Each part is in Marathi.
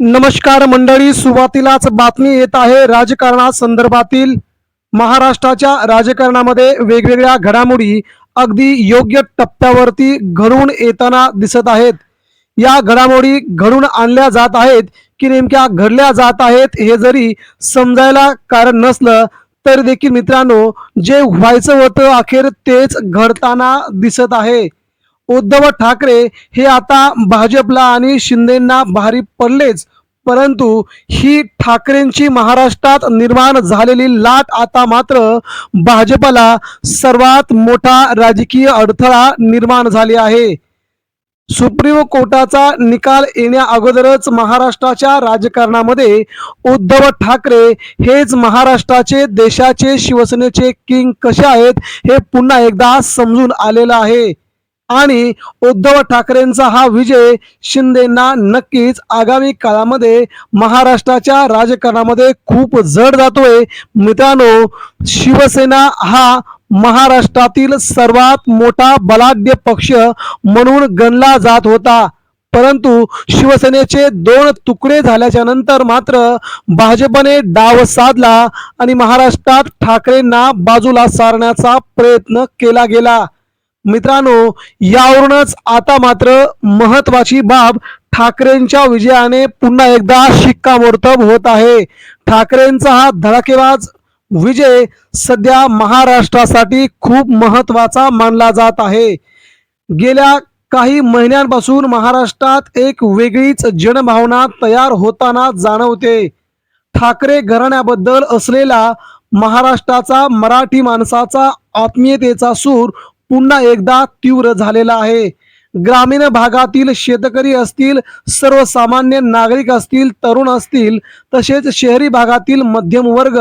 नमस्कार मंडळी सुरुवातीलाच बातमी येत आहे. राजकारणा संदर्भातील महाराष्ट्राच्या राजकारणामध्ये वेगवेगळ्या घडामोडी अगदी योग्य टप्प्यावरती घडून येताना दिसत आहेत. या घडामोडी घडून आणल्या जात आहेत की नेमक्या घडल्या जात आहेत हे जरी समजायला कारण नसलं तरी देखील मित्रांनो जे व्हायचं होतं अखेर तेच घडताना दिसत आहे. उद्धव ठाकरे हे आता भाजपला आणि शिंदेना भारी पडलेच. परंतु ही ठाकरेंची महाराष्ट्रात निर्माण झालेली लाट आता मात्र भाजपला सर्वात मोठा राजकीय अडथळा निर्माण झाली आहे. सुप्रीम कोर्टाचा निकाल येण्या अगोदरच महाराष्ट्राच्या राजकारणामध्ये उद्धव ठाकरे हेच महाराष्ट्राचे देशाचे शिवसेनेचे किंग कसे आहेत हे पुन्हा एकदा समजून आलेलं आहे. आणि उद्धव ठाकरेंचा हा विजय शिंदेना नक्कीच आगामी काळामध्ये महाराष्ट्राच्या राजकारणामध्ये खूप जड जातोय. मित्रांनो शिवसेना हा महाराष्ट्रातील सर्वात मोठा बलाढ्य पक्ष म्हणून गणला जात होता. परंतु शिवसेनेचे दोन तुकडे झाल्याच्यानंतर मात्र भाजपने डाव साधला आणि महाराष्ट्रात ठाकरेंना बाजूला सारण्याचा प्रयत्न केला गेला. मित्रांनो यावरूनच आता मात्र महत्वाची बाब ठाकरेंच्या विजयाने पुन्हा एकदा शिक्कामोर्तब होत आहे. ठाकरेंचा हा धडाकेबाज विजय सध्या महाराष्ट्रासाठी खूप महत्त्वाचा मानला जात आहे. गेल्या काही महिन्यांपासून महाराष्ट्रात एक वेगळीच जनभावना तयार होताना जाणवते. ठाकरे घराण्याबद्दल असलेला महाराष्ट्राचा मराठी माणसाचा आत्मीयतेचा सूर पुन्हा एकदा तीव्र झालेला आहे. ग्रामीण भागातील शेतकरी असतील सर्वसामान्य नागरिक असतील तरुण असतील तसेच शहरी भागातील मध्यम वर्ग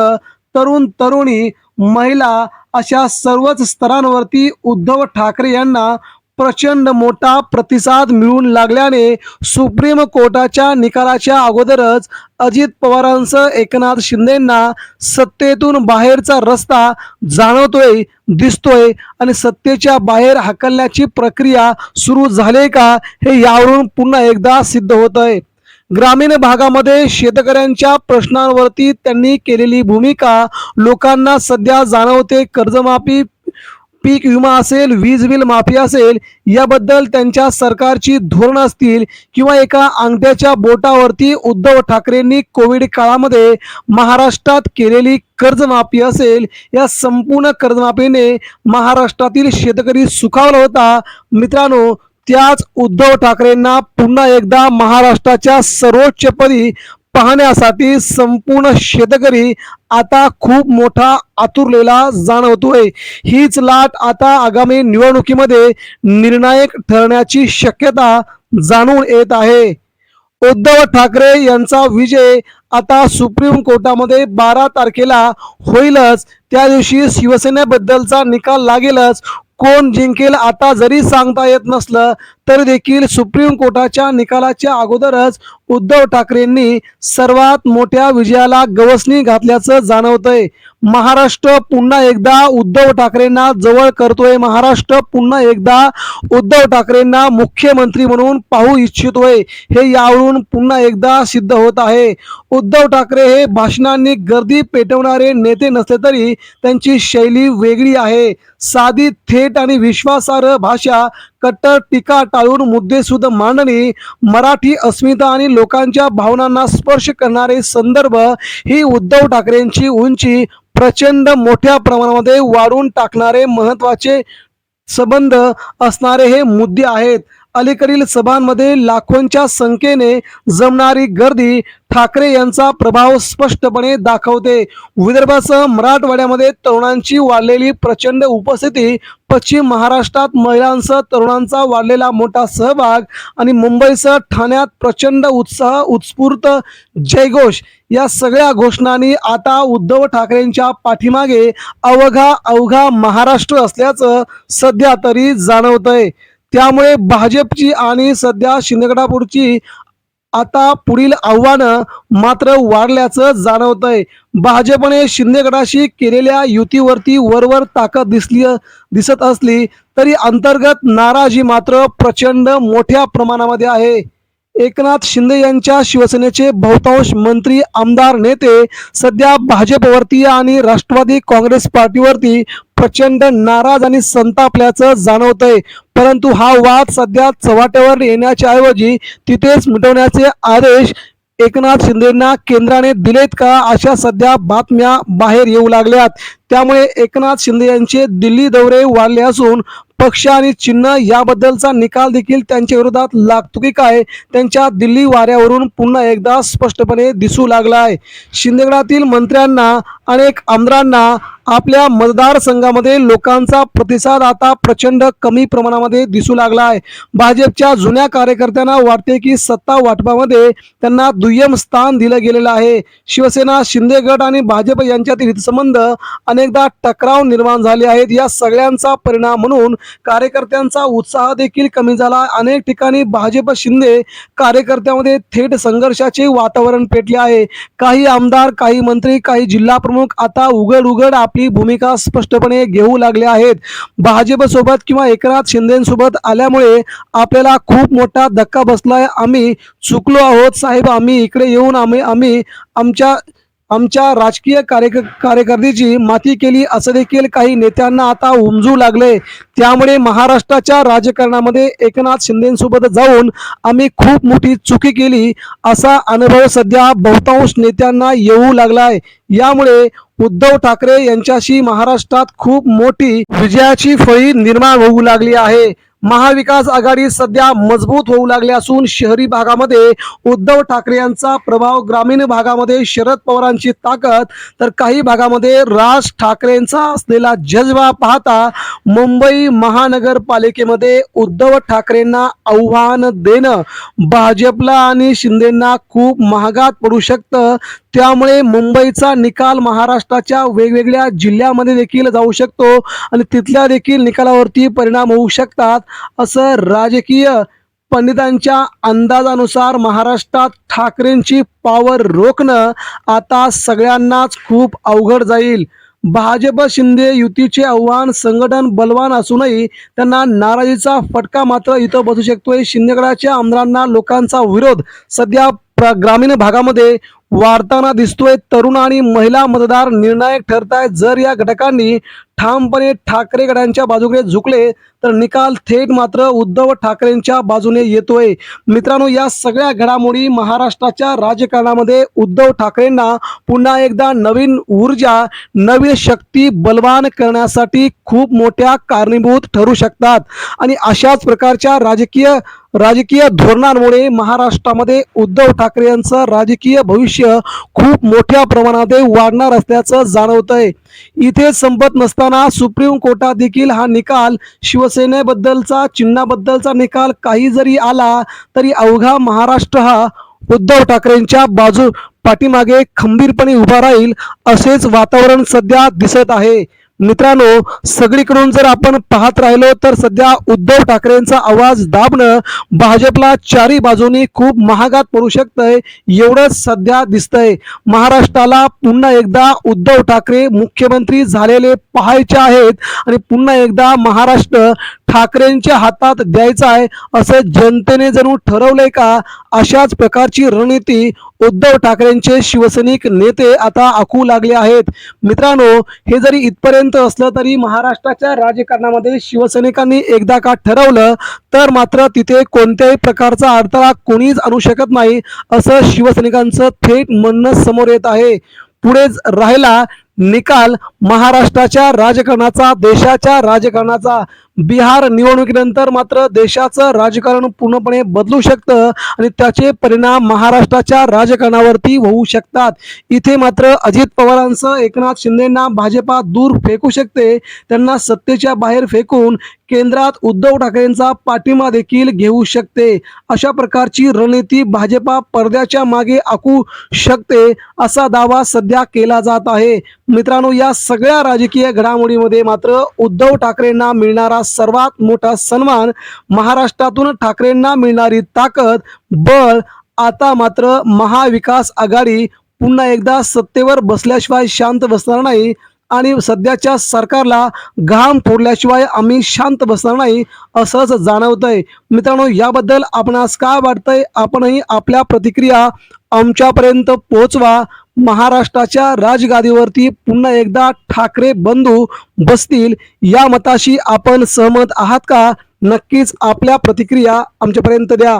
तरुण तरुणी महिला अशा सर्वच स्तरांवरती उद्धव ठाकरे यांना प्रचंड मोठा प्रतिसाद मिळून लागल्याने सुप्रीम कोर्टाच्या निकालाच्या अगोदरच अजित पवारांसह एकनाथ शिंदेंना सत्तेतून बाहेरचा रस्ता जाणवतोय दिसतोय आणि सत्तेच्या बाहेर हकलण्याची प्रक्रिया सुरू झाली का हे यावरून पुन्हा एकदा सिद्ध होत आहे ग्रामीण भागामध्ये शेतकऱ्यांच्या प्रश्नांवरती त्यांनी केलेली भूमिका लोकांना सध्या जाणवते. कर्जमाफी पीक विमा असेल वीज बिल माफी असेल याबद्दल त्यांच्या सरकारची धोरण असतील किंवा एका अंगठ्याच्या बोटावरती उद्धव ठाकरेंनी कोविड काळामध्ये महाराष्ट्रात केलेली कर्जमाफी असेल या संपूर्ण कर्जमाफीने महाराष्ट्रातील शेतकरी सुखावला होता. मित्रांनो त्याच उद्धव ठाकरेंना पुन्हा एकदा महाराष्ट्राच्या सर्वोच्चपदी पाहण्यासाठी संपूर्ण शेतकरी आता खूप मोठा आतुरलेला जाणवतोय. हीच लाट आता आगामी निवडणुकीमध्ये निर्णायक ठरण्याची शक्यता जाणून येत आहे. उद्धव ठाकरे यांचा विजय आता सुप्रीम कोर्टामध्ये बारा तारखेला होईलच. त्या दिवशी शिवसेनेबद्दलचा निकाल लागेलच. कोण जिंकेल आता जरी सांगता येत नसलं तर देखील सुप्रीम कोर्टाच्या निकालाच्या अगोदरच उद्धव ठाकरेंनी सर्वात मोठ्या विजयाला गवसणी घातल्याचं जाणवतंय. महाराष्ट्र पुन्हा एकदा उद्धव ठाकरेंना जवळ करतोय. महाराष्ट्र पुन्हा एकदा उद्धव ठाकरेंना मुख्यमंत्री म्हणून पाहू इच्छितोय. हे यावरून पुन्हा एकदा सिद्ध होत आहे. उद्धव ठाकरे हे भाषणांनी गर्दी पेटवणारे नेते नसले तरी त्यांची शैली वेगळी आहे. साधी थेट आणि विश्वासार्ह भाषा कट्टर टीका टाळून मुद्देसुद्ध मांडणी मराठी अस्मिता आणि लोकांच्या भावनांना स्पर्श करणारे संदर्भ ही उद्धव ठाकरेंची उंची प्रचंड मोठ्या प्रमाणामध्ये वाढून टाकणारे महत्त्वाचे संबंध असणारे हे मुद्दे आहेत. अलीकडील सभांमध्ये लाखोंच्या संख्येने जमणारी गर्दी ठाकरे यांचा प्रभाव स्पष्टपणे दाखवते. विदर्भासह मराठवाड्यामध्ये तरुणांची वाढलेली प्रचंड उपस्थिती पश्चिम महाराष्ट्रात महिलांसह तरुणांचा वाढलेला मोठा सहभाग आणि मुंबईसह ठाण्यात प्रचंड उत्साह उत्स्फूर्त जयघोष या सगळ्या घोषणांनी आता उद्धव ठाकरेंच्या पाठीमागे अवघा अवघा महाराष्ट्र असल्याचं सध्या तरी जाणवतंय. त्यामुळे भाजपची आणि सध्या शिंदेगडापूरची आता पुढील आव्हानं मात्र वाढल्याचं जाणवत आहे भाजपने शिंदेगडाशी केलेल्या युतीवरती वरवर ताकद दिसली दिसत असली तरी अंतर्गत नाराजी मात्र प्रचंड मोठ्या प्रमाणामध्ये आहे. एकनाथ शिंदे यांच्या शिवसेनेचे बहुतांश मंत्री आमदार नेते सध्या भाजपवरती आणि राष्ट्रवादी काँग्रेस पार्टीवरती प्रचंड नाराज आणि संतापल्याचं जाणवतंय. परंतु हा वाद सध्या चव्हाट्यावर येण्याच्या ऐवजी तिथेच मिटवण्याचे आदेश एकनाथ शिंदेना केंद्राने दिलेत का अशा सध्या बातम्या बाहेर येऊ लागल्यात. त्यामुळे एकनाथ शिंदे यांचे दिल्ली दौरे वाढले असून पक्ष आणि चिन्ह याबद्दलचा निकाल देखील त्यांच्या विरोधात लागतो की काय त्यांच्या दिल्ली वाऱ्यावरून पुन्हा एकदा स्पष्टपणे दिसू लागला आहे शिंदेगडातील मंत्र्यांना अनेक आमदारांना आपल्या मतदारसंघामध्ये लोकांचा प्रतिसाद आता प्रचंड कमी प्रमाणामध्ये दिसू लागला आहे. भाजपच्या जुन्या कार्यकर्त्यांना वाटते की सत्ता वाटपामध्ये त्यांना दुय्यम स्थान दिलं गेलेलं आहे. शिवसेना शिंदे गट आणि भाजप यांच्यातील हितसंबंध अनेकदा टकराव निर्माण झाले आहेत. या सगळ्यांचा परिणाम म्हणून कार्यकर्त्यांचा उत्साह देखील कमी झाला. अनेक ठिकाणी भाजप शिंदे कार्यकर्त्यामध्ये थेट संघर्षाचे वातावरण पेटले आहे. काही आमदार काही मंत्री काही जिल्हा प्रमुख आता उघड उघड आपली भूमिका स्पष्टपणे घेऊ लागले आहेत. भाजपसोबत किंवा एकनाथ शिंदेसोबत आल्यामुळे आपल्याला खूप मोठा धक्का बसलाय. आम्ही चुकलो आहोत साहेब. आम्ही इकडे येऊन आम्ही आम्ही आमच्या आमच्या राजकीय कार्य कार्यकर्त्याची माती केली. असं देखील काही नेत्यांना आता उमजू लागले. त्यामुळे महाराष्ट्राच्या राजकारणामध्ये एकनाथ शिंदेसोबत जाऊन आम्ही खूप मोठी चुकी केली. असा अनुभव सध्या बहुतांश नेत्यांना येऊ लागलाय. यामुळे उद्धव ठाकरे यांच्याशी महाराष्ट्रात खूप मोठी विजयाची फळी निर्माण होऊ लागली आहे. महाविकास आघाडी सध्या मजबूत होऊ लागली असून शहरी भागामध्ये उद्धव ठाकरे यांचा प्रभाव ग्रामीण भागामध्ये शरद पवारांची ताकद तर काही भागामध्ये राज ठाकरेंचा असलेला जज्बा पाहता मुंबई महानगरपालिकेमध्ये उद्धव ठाकरेंना आव्हान देणं भाजपला आणि शिंदेंना खूप महागात पडू शकतं. त्यामुळे मुंबईचा निकाल महाराष्ट्राच्या वेगवेगळ्या जिल्ह्यामध्ये देखील जाऊ शकतो आणि तिथल्या देखील निकालावरती परिणाम होऊ शकतात. असं राजकीय पंडितांच्या अंदाजानुसार महाराष्ट्रात ठाकरेंची पॉवर रोखणं आता सगळ्यांनाच खूप अवघड जाईल. भाजप शिंदे युतीचे आव्हान संघटन बलवान असूनही त्यांना नाराजीचा फटका मात्र इथं बसू शकतोय. शिंदेगडाच्या आमदारांना लोकांचा विरोध सध्या ग्रामीण भागामध्ये वाढताना दिसतोय. तरुण आणि महिला मतदार निर्णायक ठरतायत. जर या घटकांनी ठामपणे ठाकरे गडांच्या बाजूकडे झुकले तर निकाल थेट मात्र उद्धव ठाकरेंच्या बाजूने येतोय. मित्रांनो या सगळ्या घडामोडी महाराष्ट्राच्या राजकारणामध्ये उद्धव ठाकरेंना पुन्हा एकदा नवीन ऊर्जा नवीन शक्ती बलवान करण्यासाठी खूप मोठ्या कारणीभूत ठरू शकतात. आणि अशाच प्रकारच्या राजकीय राजकीय धोरणांमुळे महाराष्ट्रामध्ये उद्धव ठाकरे यांचं राजकीय भविष्य खूप मोठ्या प्रमाणात वाढणार असल्याचं जाणवतंय. इथे संपत नसताना सुप्रीम कोर्टात देखील हा निकाल शिवसेनेबद्दलचा चिन्हाबद्दलचा निकाल काही जरी आला तरी अवघा महाराष्ट्र हा उद्धव ठाकरेंच्या बाजू पाठीमागे खंबीरपणे उभा राहील असेच वातावरण सध्या दिसत आहे. मित्रांनो सगळीकडून जर आपण पाहत राहिलो तर सध्या उद्धव ठाकरेंचा आवाज दाबणं भाजपला चारी बाजूनी खूप महागात पडू शकतंय एवढंच सध्या दिसतंय. महाराष्ट्राला पुन्हा एकदा उद्धव ठाकरे मुख्यमंत्री झालेले पाहायचे आहेत. आणि पुन्हा एकदा महाराष्ट्र ठाकरेंच्या हातात द्यायचा आहे असं जनतेने जणू ठरवलंय का? अशाच प्रकारची रणनीती उद्धव ठाकरेंचे शिवसैनिक नेते आता आखू लागले आहेत. मित्रांनो हे जरी इथपर्यंत असलं तरी महाराष्ट्राच्या राजकारणामध्ये शिवसैनिकांनी एकदा का ठरवलं तर मात्र तिथे कोणत्याही प्रकारचा अडथळा कोणीच आणू शकत नाही असं शिवसैनिकांचं थेट म्हणणं समोर येत आहे. पुढे राहिला निकाल महाराष्ट्राच्या राजकारणाचा देशाच्या राजकारणाचा. बिहार निवडणुकीनंतर मात्र देशाचं राजकारण पूर्णपणे बदलू शकतं आणि त्याचे परिणाम महाराष्ट्राच्या राजकारणावरती होऊ शकतात. इथे मात्र अजित पवारांचं एकनाथ शिंदेंना भाजपा दूर फेकू शकते त्यांना सत्तेच्या बाहेर फेकून केंद्रात उद्धव ठाकरेंचा पाठिंबा देखील घेऊ शकते. अशा प्रकारची रणनीती भाजपा पडद्याच्या मागे आखू शकते असा दावा सध्या केला जात आहे. मित्रांनो या सगळ्या राजकीय घडामोडीमध्ये मात्र उद्धव ठाकरेंना मिळणारा सर्वात मोठा सन्मान महाराष्ट्रातून ठाकरेंना मिळणारी ताकद बळ आता मात्र महाविकास आघाडी पुन्हा एकदा सत्तेवर बसल्याशिवाय शांत बसणार नाही आणि सध्याच्या सरकारला घाम फोडल्याशिवाय आम्ही शांत बसणार नाही असंच जाणवतंय. मित्रांनो याबद्दल आपणास काय वाटतंय? आपणही आपल्या प्रतिक्रिया आमच्यापर्यंत पोहोचवा. महाराष्ट्राच्या राजगादीवरती पुन्हा एकदा ठाकरे बंधू बसतील. या मताशी आपण सहमत आहात का? नक्कीच आपल्या प्रतिक्रिया आमच्यापर्यंत द्या.